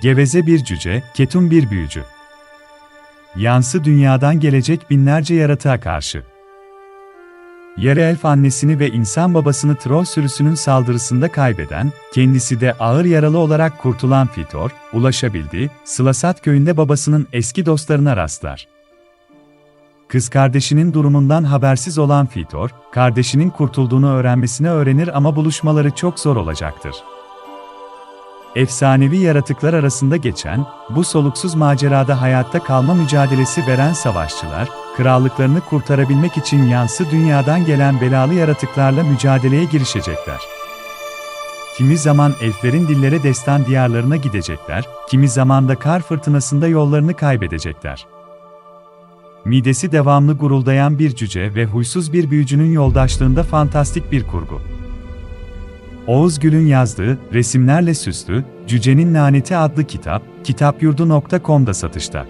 Geveze bir cüce, ketum bir büyücü. Yansı dünyadan gelecek binlerce yaratığa karşı. Yarı elf annesini ve insan babasını troll sürüsünün saldırısında kaybeden, kendisi de ağır yaralı olarak kurtulan Fitor, ulaşabildiği, Sılasat köyünde babasının eski dostlarına rastlar. Kız kardeşinin durumundan habersiz olan Fitor, kardeşinin kurtulduğunu öğrenmesini öğrenir ama buluşmaları çok zor olacaktır. Efsanevi yaratıklar arasında geçen, bu soluksuz macerada hayatta kalma mücadelesi veren savaşçılar, krallıklarını kurtarabilmek için yansı dünyadan gelen belalı yaratıklarla mücadeleye girişecekler. Kimi zaman elflerin dillere destan diyarlarına gidecekler, kimi zaman da kar fırtınasında yollarını kaybedecekler. Midesi devamlı guruldayan bir cüce ve huysuz bir büyücünün yoldaşlığında fantastik bir kurgu. Oğuz Gül'ün yazdığı, resimlerle süslü, Cücenin Laneti adlı kitap, kitapyurdu.com'da satışta.